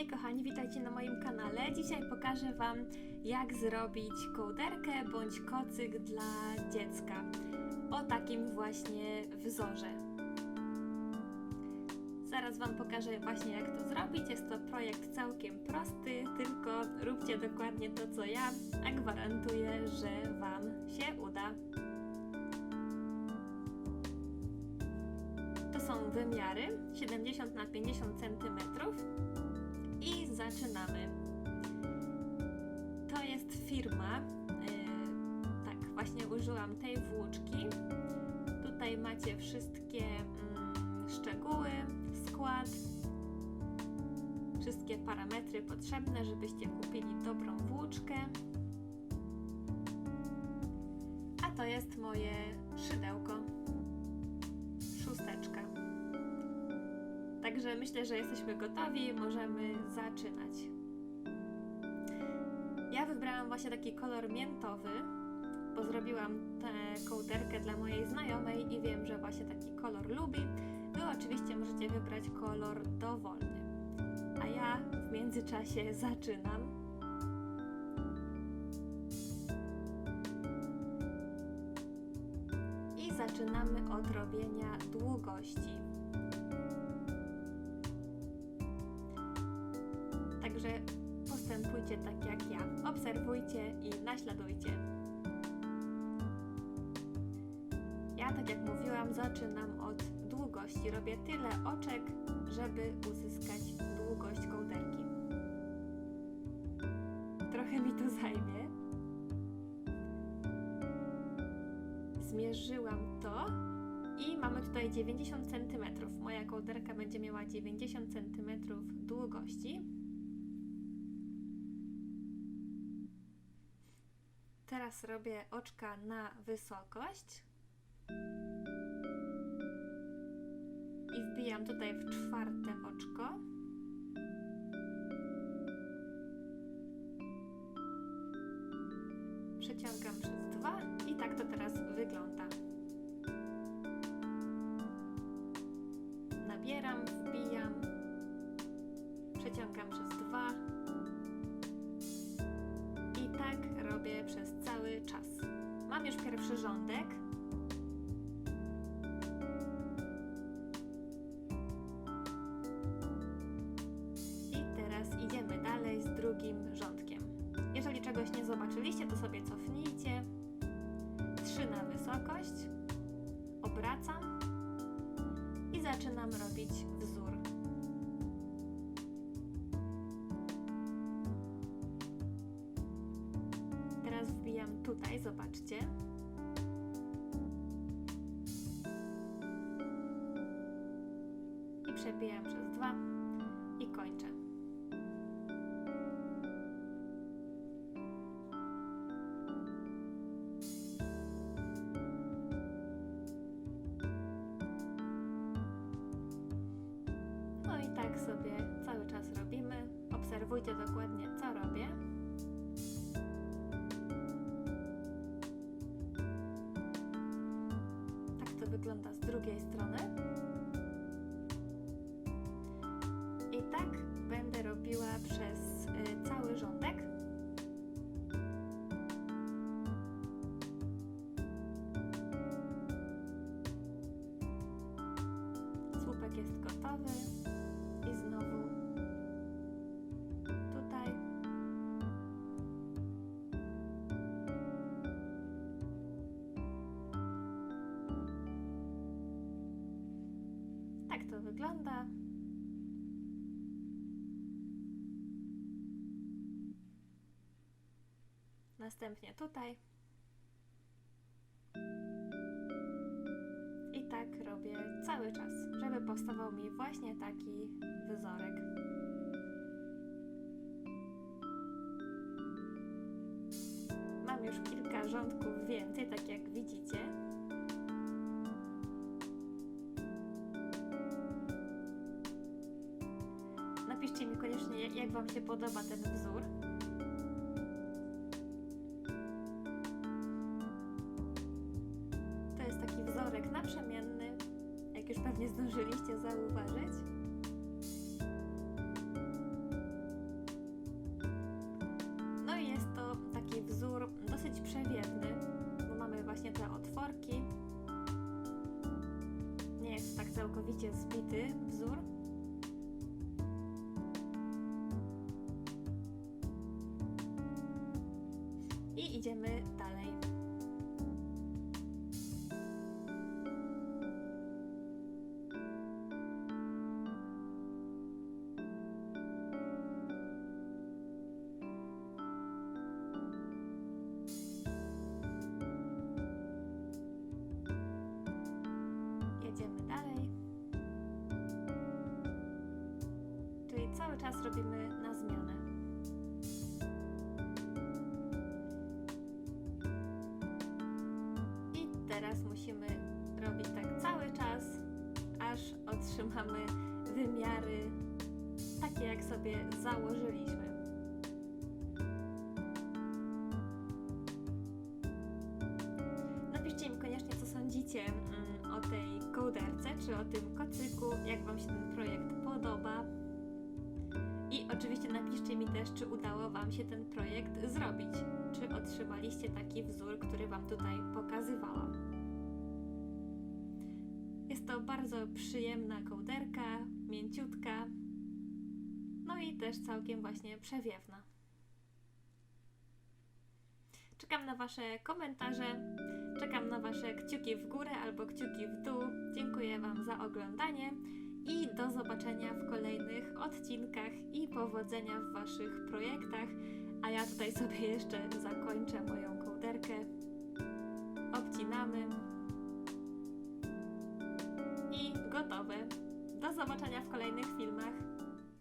Hej kochani, witajcie na moim kanale. Dzisiaj pokażę Wam, jak zrobić kołderkę bądź kocyk dla dziecka. O takim właśnie wzorze. Zaraz Wam pokażę właśnie jak to zrobić. Jest to projekt całkiem prosty, tylko róbcie dokładnie to co ja, a gwarantuję, że Wam się uda. To są wymiary 70 na 50 cm i zaczynamy. To jest firma. Yy, tak, właśnie użyłam tej włóczki. Tutaj macie wszystkie mm, szczegóły, skład, wszystkie parametry potrzebne, żebyście kupili dobrą włóczkę. A to jest moje szydełko. Także myślę, że jesteśmy gotowi, możemy zaczynać. Ja wybrałam właśnie taki kolor miętowy, bo zrobiłam tę kołderkę dla mojej znajomej i wiem, że właśnie taki kolor lubi. Wy oczywiście możecie wybrać kolor dowolny. A ja w międzyczasie zaczynam. I zaczynamy od robienia długości. Postępujcie tak jak ja. Obserwujcie i naśladujcie. Ja, tak jak mówiłam, zaczynam od długości. Robię tyle oczek, żeby uzyskać długość kołderki. Trochę mi to zajmie. Zmierzyłam to i mamy tutaj 90 cm. Moja kołderka będzie miała 90 cm długości. Teraz robię oczka na wysokość. I wbijam tutaj w czwarte oczko. Przeciągam przez dwa i tak to teraz wygląda. Nabieram, wbijam, przeciągam przez dwa i tak robię przez cały czas. Mam już pierwszy rządek. I teraz idziemy dalej z drugim rządkiem. Jeżeli czegoś nie zobaczyliście, to sobie cofnijcie. Trzy na wysokość. Obracam i zaczynam robić wzór. Tutaj, zobaczcie. I przebijam przez dwa i kończę. No i tak sobie cały czas robimy. Obserwujcie dokładnie, co robię. Wygląda z drugiej strony. Wygląda. Następnie tutaj. I tak robię cały czas, żeby powstawał mi właśnie taki wzorek. Mam już kilka rządków więcej, tak jak widzicie. napiszcie mi koniecznie, jak Wam się podoba ten wzór. To jest taki wzorek naprzemienny, jak już pewnie zdążyliście zauważyć. No i jest to taki wzór dosyć przewiewny, bo mamy właśnie te otworki. Nie jest tak całkowicie zbity wzór. I idziemy dalej. Jedziemy dalej. Cały czas robimy na teraz musimy robić tak cały czas, aż otrzymamy wymiary takie, jak sobie założyliśmy. Napiszcie mi koniecznie, co sądzicie mm, o tej kołderce, czy o tym kocyku, jak Wam się ten projekt podoba. I oczywiście napiszcie mi też, czy udało Wam się ten projekt zrobić. Czy otrzymaliście taki wzór, który Wam tutaj pokazywałam. Jest to bardzo przyjemna kołderka, mięciutka, no i też całkiem właśnie przewiewna. Czekam na Wasze komentarze, czekam na Wasze kciuki w górę albo kciuki w dół. Dziękuję Wam za oglądanie i do zobaczenia w kolejnych odcinkach i powodzenia w Waszych projektach. Ja tutaj sobie jeszcze zakończę moją kołderkę. Obcinamy. I gotowe. Do zobaczenia w kolejnych filmach.